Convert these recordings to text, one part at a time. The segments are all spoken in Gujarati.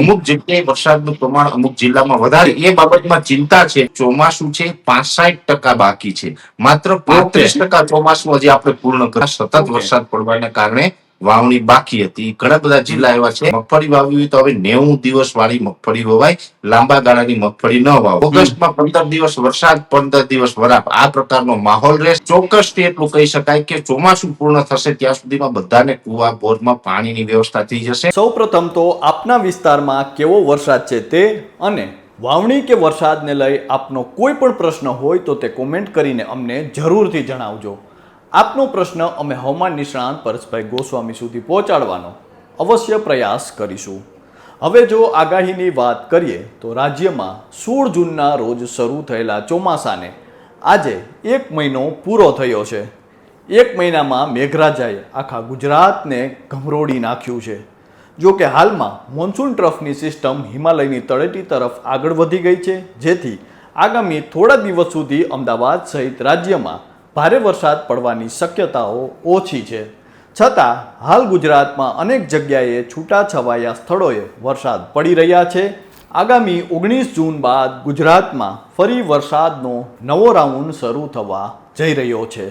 અમુક જગ્યાએ વરસાદનું પ્રમાણ અમુક જિલ્લામાં વધારે એ બાબતમાં ચિંતા છે. ચોમાસું છે પાસઠ ટકા બાકી છે. માત્ર પાંત્રીસ ટકા ચોમાસું હજી આપણે પૂર્ણ કર્યા. સતત વરસાદ પડવાને કારણે વાવણી બાકી હતી. ઘણા બધા જિલ્લા એવા છે. મગફળી વાવી હોય તો હવે નેવું દિવસ વાળી મગફળી વવાય લાંબા ગાળાની મગફળી ન વાવ. ઓગસ્ટમાં પંદર દિવસ વરસાદ, પંદર દિવસ વરાપ. આ પ્રકારનો માહોલ રહેશે ચોક્કસ એટલું કહી શકાય કે ચોમાસું પૂર્ણ થશે ત્યાં સુધીમાં બધાને કુવા, બોરમાં પાણીની વ્યવસ્થા થઈ જશે. સૌપ્રથમ તો આપના વિસ્તારમાં કેવો વરસાદ છે તે અને વાવણી કે વરસાદને લઈ આપનો કોઈ પણ પ્રશ્ન હોય તો તે કોમેન્ટ કરીને અમને જરૂરથી જણાવજો. આપનો પ્રશ્ન અમે હવામાન નિષ્ણાંત પરેશભાઈ ગોસ્વામી સુધી પહોંચાડવાનો અવશ્ય પ્રયાસ કરીશું. હવે જો આગાહીની વાત કરીએ તો રાજ્યમાં સોળ જૂનના રોજ શરૂ થયેલા ચોમાસાને આજે એક મહિનો પૂરો થયો છે. એક મહિનામાં મેઘરાજાએ આખા ગુજરાતને ગમરોડી નાખ્યું છે. જો કે હાલમાં મોન્સૂન ટ્રફની સિસ્ટમ હિમાલયની તળેટી તરફ આગળ વધી ગઈ છે, જેથી આગામી થોડા દિવસ સુધી અમદાવાદ સહિત રાજ્યમાં ભારે વરસાદ પડવાની શક્યતાઓ ઓછી છે. છતાં, હાલ ગુજરાતમાં અનેક જગ્યાએ છૂટાછવાયા સ્થળોએ વરસાદ પડી રહ્યા છે. આગામી ઓગણીસ જૂન બાદ ગુજરાતમાં ફરી વરસાદનો નવો રાઉન્ડ શરૂ થવા જઈ રહ્યો છે.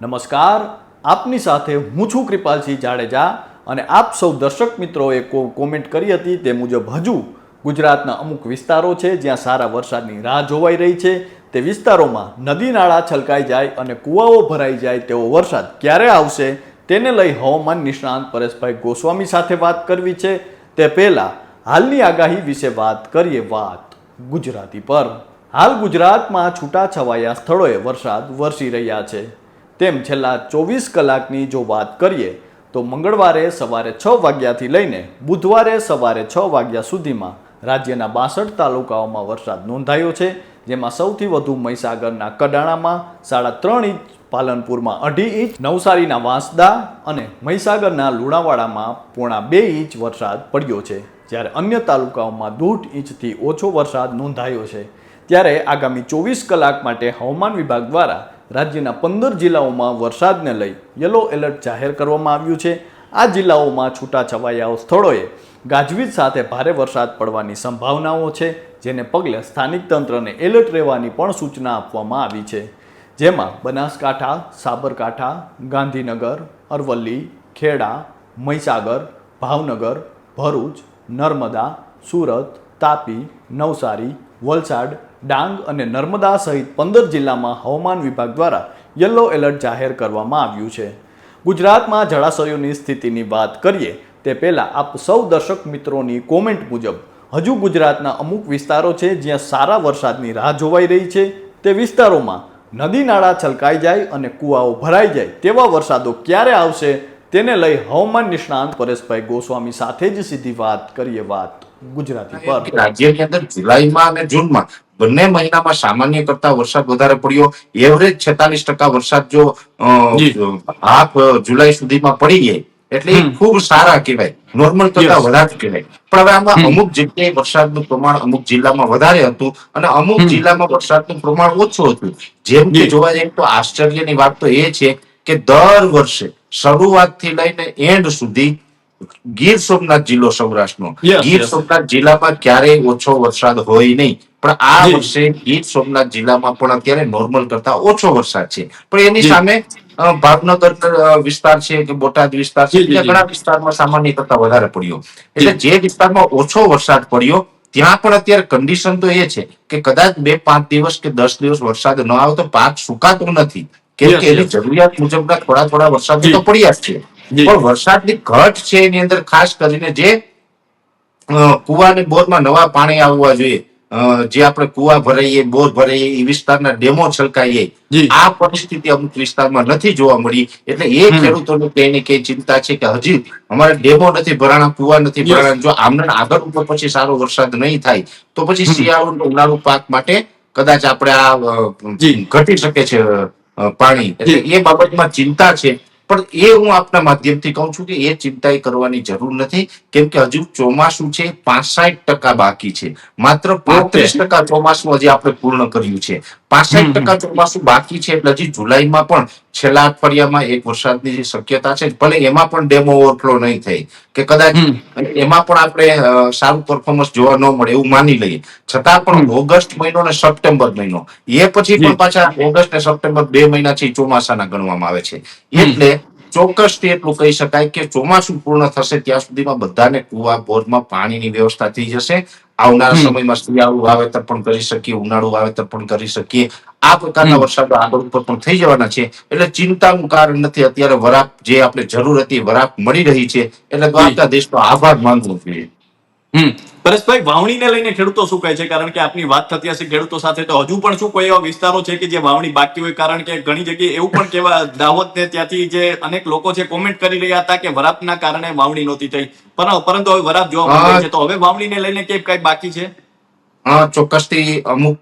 નમસ્કાર, આપની સાથે હું છું કૃપાલસિંહ જાડેજા અને આપ સૌ દર્શક મિત્રોએ કો કોમેન્ટ કરી હતી તે મુજબ હજુ ગુજરાતના અમુક વિસ્તારો છે જ્યાં સારા વરસાદની રાહ જોવાઈ રહી છે. તે વિસ્તારોમાં નદી નાળા છલકાઈ જાય અને કૂવાઓ ભરાઈ જાય તેવો વરસાદ ક્યારે આવશે તેને લઈ હવામાન નિષ્ણાંત પરેશભાઈ ગોસ્વામી સાથે વાત કરવી છે. તે પહેલા હાલની આગાહી વિશે વાત કરીએ વાત ગુજરાતી પર. હાલ ગુજરાતમાં છૂટાછવાયા સ્થળોએ વરસાદ વરસી રહ્યા છે. તેમ છેલ્લા ચોવીસ કલાકની જો વાત કરીએ તો મંગળવારે સવારે છ વાગ્યાથી લઈને બુધવારે સવારે છ વાગ્યા સુધીમાં રાજ્યના બાસઠ તાલુકાઓમાં વરસાદ નોંધાયો છે, જેમાં સૌથી વધુ મહીસાગરના કડાણામાં, સાડા ત્રણ ઇંચ પાલનપુરમાં અઢી ઇંચ, નવસારીના વાંસદા અને મહીસાગરના લુણાવાડામાં પોણા બે ઇંચ વરસાદ પડ્યો છે. જ્યારે અન્ય તાલુકાઓમાં દોઢ ઇંચથી ઓછો વરસાદ નોંધાયો છે. ત્યારે આગામી ચોવીસ કલાક માટે હવામાન વિભાગ દ્વારા રાજ્યના પંદર જિલ્લાઓમાં વરસાદને લઈ યલો એલર્ટ જાહેર કરવામાં આવ્યું છે. આ જિલ્લાઓમાં છૂટાછવાયા સ્થળોએ ગાજવીજ સાથે ભારે વરસાદ પડવાની સંભાવનાઓ છે, જેને પગલે સ્થાનિક તંત્રને એલર્ટ રહેવાની પણ સૂચના આપવામાં આવી છે. જેમાં બનાસકાંઠા, સાબરકાંઠા, ગાંધીનગર, અરવલ્લી, ખેડા, મહીસાગર, ભાવનગર, ભરૂચ, નર્મદા, સુરત, તાપી, નવસારી, વલસાડ, ડાંગ અને નર્મદા સહિત પંદર જિલ્લામાં હવામાન વિભાગ દ્વારા યલો એલર્ટ જાહેર કરવામાં આવ્યું છે. ગુજરાતમાં જળાશયોની સ્થિતિની વાત કરીએ તે પહેલાં આપ સૌ દર્શક મિત્રોની કોમેન્ટ મુજબ હજુ ગુજરાતના અમુક વિસ્તારો છે જ્યાં સારા વરસાદની રાહ જોવાઈ રહી છે. તે વિસ્તારોમાં નદી નાળા છલકાઈ જાય અને કૂવાઓ ભરાઈ જાય તેવા વરસાદો ક્યારે આવશે તેને લઈ હવામાન નિષ્ણાંત પરેશભાઈ ગોસ્વામી સાથે જ સીધી વાત કરીએ વાત ગુજરાતી પર. રાજ્યની અંદર જુલાઈમાં અને જૂનમાં બંને મહિનામાં સામાન્ય કરતા વરસાદ વધારે પડ્યો. એવરેજ છેતાલીસ ટકા વરસાદ જો હાફ જુલાઈ સુધીમાં પડી જાય એટલે ખૂબ સારા કહેવાય. નોર્મલ કરતા વધારે કહેવાય. પણ હવે આમાં અમુક જગ્યાએ વરસાદનું પ્રમાણ અમુક જિલ્લામાં વધારે હતું અને અમુક જિલ્લામાં વરસાદનું પ્રમાણ ઓછું હતું. જેમ કે જોવા જઈએ તો આશ્ચર્યની વાત તો એ છે કે દર વર્ષે શરૂઆતથી લઈને એન્ડ સુધી ગીર સોમનાથ જિલ્લો સૌરાષ્ટ્રનો. ગીર સોમનાથ જિલ્લામાં ક્યારેય ઓછો વરસાદ હોય નહીં. પણ આ વર્ષે ગીર સોમનાથ જિલ્લામાં પણ અત્યારે નોર્મલ કરતા ઓછો વરસાદ છે. પણ એની સામે ભાવનગર વિસ્તાર છે કે બોટાદ વિસ્તાર છે જી, જી, ત્યાં જી. ઘણા વિસ્તારમાં સામાન્ય કરતા વધારે પડ્યો. એટલે જે. વિસ્તારમાં ઓછો વરસાદ પડ્યો ત્યાં પણ અત્યારે કન્ડિશન તો એ છે કે કદાચ બે પાંચ દિવસ કે દસ દિવસ વરસાદ ન આવે તો પાક સુકાતો નથી. કેમ કે એની જરૂરિયાત મુજબના થોડા થોડા વરસાદ તો પડ્યા જ છે. પણ વરસાદની ઘટ છે એની અંદર ખાસ કરીને જે કુવા અને બોરમાં નવા પાણી આવવા જોઈએ જે આપણે કુવા ભરાઈએ બોર ભરાઈએ એ વિસ્તારના ડેમો છલકાઈએ આ પરિસ્થિતિ અમુક વિસ્તારમાં નથી જોવા મળી. એટલે એ ખેડૂતોને કઈ ને કઈ ચિંતા છે કે હજી અમારે ડેમો નથી ભરાણા કુવા નથી. ભરાણા. જો આમને આગળ ઉપર પછી સારો વરસાદ નહીં થાય તો પછી શિયાળુ ઉનાળુ પાક માટે કદાચ આપણે આ ઘટી શકે છે પાણી. એટલે એ બાબતમાં ચિંતા છે. પણ એ હું આપના માધ્યમથી કહું છું કે એ ચિંતા કરવાની જરૂર નથી. કેમ કે હજુ ચોમાસું છે પાસઠ ટકા બાકી છે. માત્ર પાંત્રીસ ટકા ચોમાસું હજી આપણે પૂર્ણ કર્યું છે. પાસઠ ટકા ચોમાસું બાકી છે એટલે હજી જુલાઈમાં પણ છેલ્લા અઠવાડિયામાં એક વરસાદની જે શક્યતા છે ભલે એમાં પણ ડેમો ઓવરફ્લો નહીં થાય કે કદાચ એમાં પણ આપણે સારું પરફોર્મન્સ જોવા ન મળે એવું માની લઈએ. છતાં પણ ઓગસ્ટ મહિનો અને સપ્ટેમ્બર મહિનો એ પછી પણ પાછા ઓગસ્ટ ને સપ્ટેમ્બર બે મહિના છે ચોમાસાના ગણવામાં આવે છે. એટલે ચોક્કસથી એટલું કહી શકાય કે ચોમાસું પૂર્ણ થશે ત્યાં સુધીમાં બધાને કુવા બોરમાં પાણીની વ્યવસ્થા થઈ જશે. આવનારા સમયમાં શિયાળુ વાવેતર પણ કરી શકીએ ઉનાળુ વાવેતર પણ કરી શકીએ. આ પ્રકારના વરસાદ આગળ ઉપર પણ થઈ જવાના છે. એટલે ચિંતાનું કારણ નથી. અત્યારે વરાપ જે આપણે જરૂર હતી વરાપ મળી રહી છે. એટલે દ્વારકા દેશનો આભાર માનવો જોઈએ. હમ. પરેશભાઈ વાવણીને લઈને ખેડૂતો શું કહે છે? કારણ કે આપની વાત થતી હશે ખેડૂતો સાથે તો હજુ પણ શું કોઈ એવા વિસ્તારો છે કે જે વાવણી બાકી હોય? કારણ કે ઘણી જગ્યાએ એવું પણ કેવા દાહોદ ને ત્યાંથી જે અનેક લોકો છે કોમેન્ટ કરી રહ્યા હતા કે વરાપના કારણે વાવણી નહોતી થઈ. પરંતુ હવે વરાપ જોવા મળે છે. તો હવે વાવણીને લઈને કેમ કઈ બાકી છે? હા ચોક્કસથી અમુક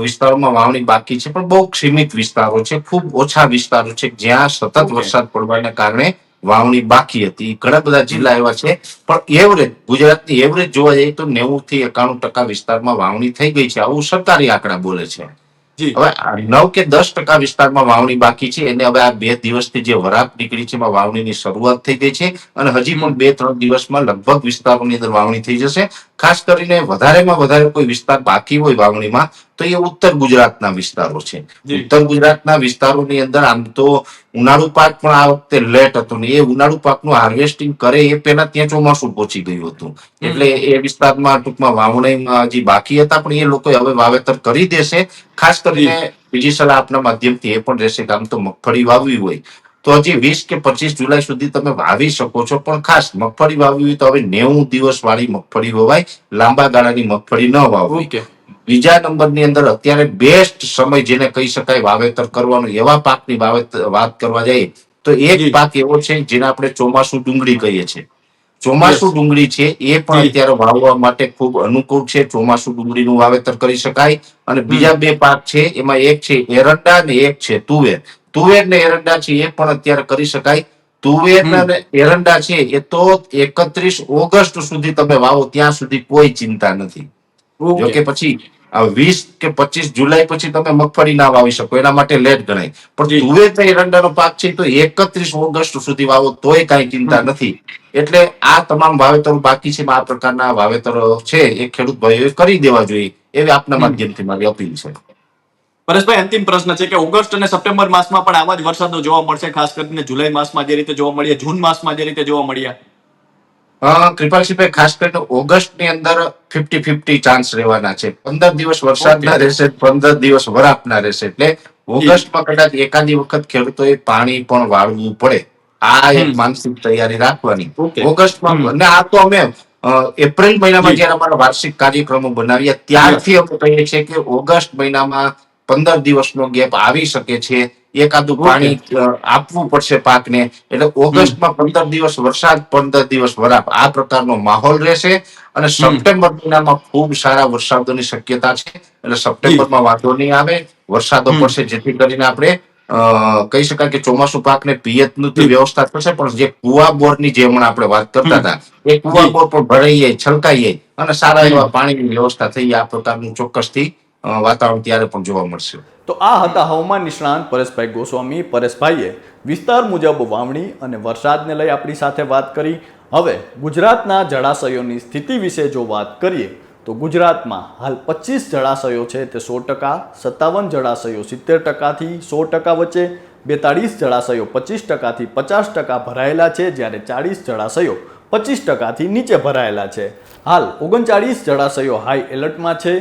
વિસ્તારોમાં વાવણી બાકી છે પણ બહુ સીમિત વિસ્તારો છે ખૂબ ઓછા વિસ્તારો છે જ્યાં સતત વરસાદ પડવાને કારણે વાવણી બાકી હતી. ઘણા બધા જિલ્લા એવા છે પણ એવરેજ ગુજરાતની એવરેજ જોવા જઈએ તો નેવું થી એકાણું ટકા વિસ્તારમાં વાવણી થઈ ગઈ છે. આવું સરકારી આંકડા બોલે છે. હવે નવ કે દસ ટકા વિસ્તારમાં વાવણી બાકી છે એને હવે આ બે દિવસથી જે વરાપ નીકળી છે એમાં વાવણીની શરૂઆત થઈ ગઈ છે અને હજી પણ બે ત્રણ દિવસમાં લગભગ વિસ્તારોની અંદર વાવણી થઈ જશે. ખાસ કરીને વધારેમાં વધારે કોઈ વિસ્તાર બાકી હોય વાવણીમાં તો એ ઉત્તર ગુજરાતના વિસ્તારો છે. ઉત્તર ગુજરાતના વિસ્તારોની અંદર આમ તો ઉનાળુ પાક પણ આ વખતે લેટ હતો ને એ ઉનાળુ પાકનું હાર્વેસ્ટિંગ કરે એ પહેલા ત્યાં ચોમાસું પહોંચી ગયું હતું. એટલે એ વિસ્તારમાં ટૂંકમાં વાવણીમાં હજી બાકી હતા પણ એ લોકો હવે વાવેતર કરી દેશે. ખાસ કરીને બીજી સલાહ આપના માધ્યમથી એ પણ રહેશે કે આમ તો મગફળી વાવવી હોય. તો હજી વીસ કે પચીસ જુલાઈ સુધી તમે વાવી શકો છો. પણ ખાસ મગફળી વાવવી હોય તો હવે નેવું દિવસ વાળી મગફળી વવાય. લાંબા ગાળાની મગફળી ન વાવવી. બીજા નંબરની અંદર અત્યારે બેસ્ટ સમય જેને કહી શકાય વાવેતર કરવાનું એવા પાકની વાવેતર વાત કરવા જઈએ તો એક જી. પાક એવો છે જેને આપણે ચોમાસું ડુંગળી કહીએ છીએ. ચોમાસું ડુંગળી છે એ પણ અત્યારે વાવવા માટે ખૂબ અનુકૂળ છે. ચોમાસું ડુંગળીનું વાવેતર કરી શકાય. અને બીજા બે પાક છે એમાં એક છે એરંડા અને એક છે તુવેર. તુવેર ને એરંડા છે એ પણ અત્યારે કરી શકાય. તુવેર અને એરંડા છે એ તો એકત્રીસ ઓગસ્ટ સુધી તમે વાવો ત્યાં સુધી કોઈ ચિંતા નથી. જો કે પછી વીસ કે પચીસ જુલાઈ પછી તમે મગફળી ના વાવી શકો એના માટે લેટ ગણાય. પણ. તુવેર ને એરંડાનો પાક છે તો એકત્રીસ ઓગસ્ટ સુધી વાવો તોય કાંઈ ચિંતા નથી. એટલે આ તમામ વાવેતરો બાકી છે આ પ્રકારના વાવેતરો છે એ ખેડૂત ભાઈઓએ કરી દેવા જોઈએ એવી આપના માધ્યમથી મારી અપીલ છે. પરેશભાઈ અંતિમ પ્રશ્ન છે કે ઓગસ્ટ અને સપ્ટેમ્બર માસમાં પણ આવા જ વરસાદો જોવા મળશે ખાસ કરીને જુલાઈ માસમાં જે રીતે જોવા મળ્યા જૂન માસમાં જે રીતે જોવા મળ્યા? કૃપાલસિંહભાઈ ખાસ કરીને ઓગસ્ટની અંદર ફિફ્ટી ફિફ્ટી ચાન્સ રહેવાના છે. પંદર દિવસ વરસાદના. રહેશે પંદર દિવસ વરાપના રહેશે. એટલે ઓગસ્ટમાં કદાચ એકાદી વખત ખેડૂતોએ પાણી પણ વાળવું પડે. આ એક માનસિક તૈયારી રાખવાની. ઓગસ્ટમાં અને આ તો અમે એપ્રિલ મહિનામાં જયારે અમારા વાર્ષિક કાર્યક્રમો બનાવ્યા ત્યારથી અમે કહીએ છીએ કે ઓગસ્ટ મહિનામાં પંદર દિવસનો ગેપ આવી શકે છે. એકાદું પાણી આપવું પડશે પાકને. એટલે ઓગસ્ટમાં પંદર દિવસ વરસાદ પંદર દિવસ વરાપ. આ પ્રકારનો માહોલ રહેશે અને સપ્ટેમ્બર મહિનામાં ખૂબ સારા વરસાદોની શક્યતા છે. એટલે સપ્ટેમ્બરમાં વાંધો નહીં આવે. વરસાદો પડશે જેથી કરીને આપણે કહી શકાય કે ચોમાસુ પાકને પિયતનું વ્યવસ્થા થશે. પણ જે કુવા બોરની જે હમણાં આપણે વાત કરતા હતા એ કુવા બોર પણ ભરાઈએ છલકાઈએ અને સારા એવા પાણીની વ્યવસ્થા થઈ. આ પ્રકારનું ચોક્કસથી વાતાવરણ ત્યારે પણ જોવા મળશે. તો આ હતા હવામાન નિષ્ણાંત પરેશભાઈ ગોસ્વામી. પરેશભાઈએ વિસ્તાર મુજબ વાવણી અને વરસાદને લઈ આપણી સાથે વાત કરી. હવે ગુજરાતના જળાશયોની સ્થિતિ વિશે જો વાત કરીએ, તો ગુજરાતમાં હાલ પચીસ જળાશયો છે તે સો ટકા, સત્તાવન જળાશયો સિત્તેર ટકાથી સો ટકા વચ્ચે, બેતાળીસ જળાશયો પચીસ ટકાથી પચાસ ટકા ભરાયેલા છે, જ્યારે ચાળીસ જળાશયો પચીસ ટકાથી નીચે ભરાયેલા છે. હાલ ઓગણચાળીસ જળાશયો હાઈ એલર્ટમાં છે.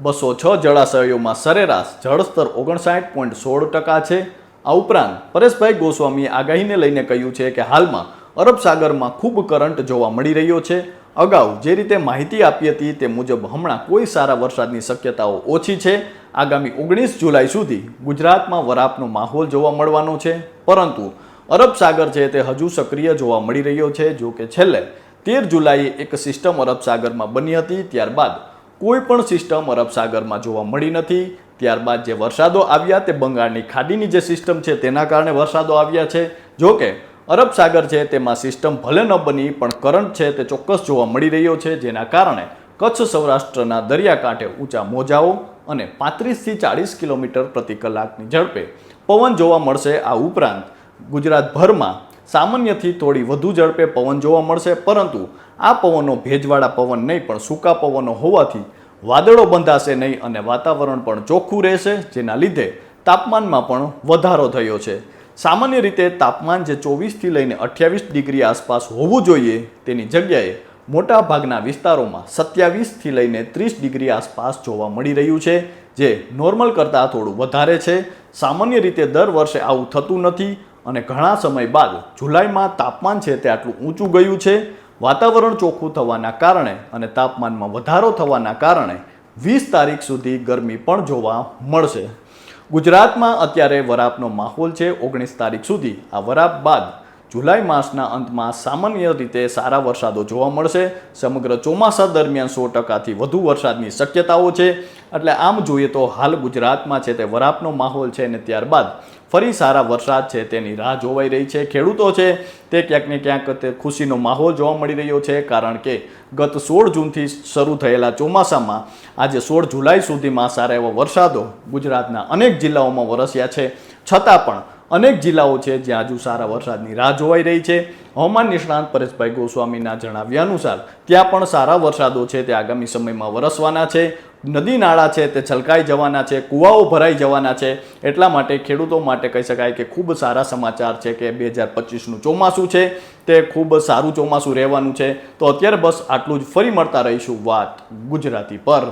બસો છ જળાશયોમાં સરેરાશ જળસ્તર ઓગણસાઠ પોઈન્ટ સોળ ટકા છે. આ ઉપરાંત પરેશભાઈ ગોસ્વામીએ આગાહીને લઈને કહ્યું છે કે હાલમાં અરબ સાગરમાં ખૂબ કરંટ જોવા મળી રહ્યો છે. અગાઉ જે રીતે માહિતી આપી હતી તે મુજબ હમણાં કોઈ સારા વરસાદની શક્યતાઓ ઓછી છે. આગામી ઓગણીસ જુલાઈ સુધી ગુજરાતમાં વરાપનો માહોલ જોવા મળવાનો છે. પરંતુ અરબ સાગર છે તે હજુ સક્રિય જોવા મળી રહ્યો છે. જો કે છેલ્લે તેર જુલાઈએ એક સિસ્ટમ અરબ સાગરમાં બની હતી. ત્યારબાદ કોઈ પણ સિસ્ટમ અરબ સાગરમાં જોવા મળી નથી. ત્યારબાદ જે વરસાદો આવ્યા તે બંગાળની ખાડીની જે સિસ્ટમ છે તેના કારણે વરસાદો આવ્યા છે. જો કે, અરબ છે તેમાં સિસ્ટમ ભલે ન બની, પણ કરંટ છે તે ચોક્કસ જોવા મળી રહ્યો છે, જેના કારણે કચ્છ સૌરાષ્ટ્રના દરિયાકાંઠે ઊંચા મોજાઓ અને પાંત્રીસથી ચાળીસ કિલોમીટર પ્રતિ કલાકની ઝડપે પવન જોવા મળશે. આ ઉપરાંત ગુજરાતભરમાં સામાન્યથી થોડી વધુ ઝડપે પવન જોવા મળશે, પરંતુ આ પવનો ભેજવાળા પવન નહીં, પણ સૂકા પવનો હોવાથી વાદળો બંધાશે નહીં અને વાતાવરણ પણ ચોખ્ખું રહેશે, જેના લીધે તાપમાનમાં પણ વધારો થયો છે. સામાન્ય રીતે તાપમાન જે ચોવીસથી લઈને અઠ્યાવીસ ડિગ્રી આસપાસ હોવું જોઈએ, તેની જગ્યાએ મોટા ભાગના વિસ્તારોમાં સત્યાવીસથી લઈને ત્રીસ ડિગ્રી આસપાસ જોવા મળી રહ્યું છે, જે નોર્મલ કરતાં થોડું વધારે છે. સામાન્ય રીતે દર વર્ષે આવું થતું નથી અને ઘણા સમય બાદ જુલાઈમાં તાપમાન છે તે આટલું ઊંચું ગયું છે. વાતાવરણ ચોખ્ખું થવાના કારણે અને તાપમાનમાં વધારો થવાના કારણે વીસ તારીખ સુધી ગરમી પણ જોવા મળશે. ગુજરાતમાં અત્યારે વરાપનો માહોલ છે. ઓગણીસ તારીખ સુધી આ વરાપ બાદ જુલાઈ માસના અંતમાં સામાન્ય રીતે સારા વરસાદો જોવા મળશે. સમગ્ર ચોમાસા દરમિયાન સો ટકાથી વધુ વરસાદની શક્યતાઓ છે. એટલે આમ જોઈએ તો હાલ ગુજરાતમાં છે તે વરાપનો માહોલ છે અને ત્યારબાદ ફરી સારા વરસાદ છે તેની રાહ જોવાઈ રહી છે. ખેડૂતો છે તે ક્યાંક ને ક્યાંક તે ખુશીનો માહોલ જોવા મળી રહ્યો છે કારણ કે ગત સોળ જૂનથી શરૂ થયેલા ચોમાસામાં આજે સોળ જુલાઈ સુધીમાં સારા એવા વરસાદો ગુજરાતના અનેક જિલ્લાઓમાં વરસ્યા છે. છતાં પણ અનેક જિલ્લાઓ છે જ્યાં હજુ સારા વરસાદની રાહ જોવાઈ રહી છે. હવામાન નિષ્ણાંત પરેશભાઈ ગોસ્વામીના જણાવ્યા અનુસાર ત્યાં પણ સારા વરસાદો છે તે આગામી સમયમાં વરસવાના છે. નદી નાળા છે, તે છલકાઈ જવાના છે, કૂવાઓ ભરાઈ જવાના છે. એટલા માટે ખેડૂતો માટે કહી શકાય કે ખૂબ સારા સમાચાર છે કે બે હજાર પચીસનું ચોમાસું છે. તે ખૂબ સારું ચોમાસું રહેવાનું છે. તો અત્યારે બસ આટલું જ. ફરી મળતા રહીશું વાત ગુજરાતી પર.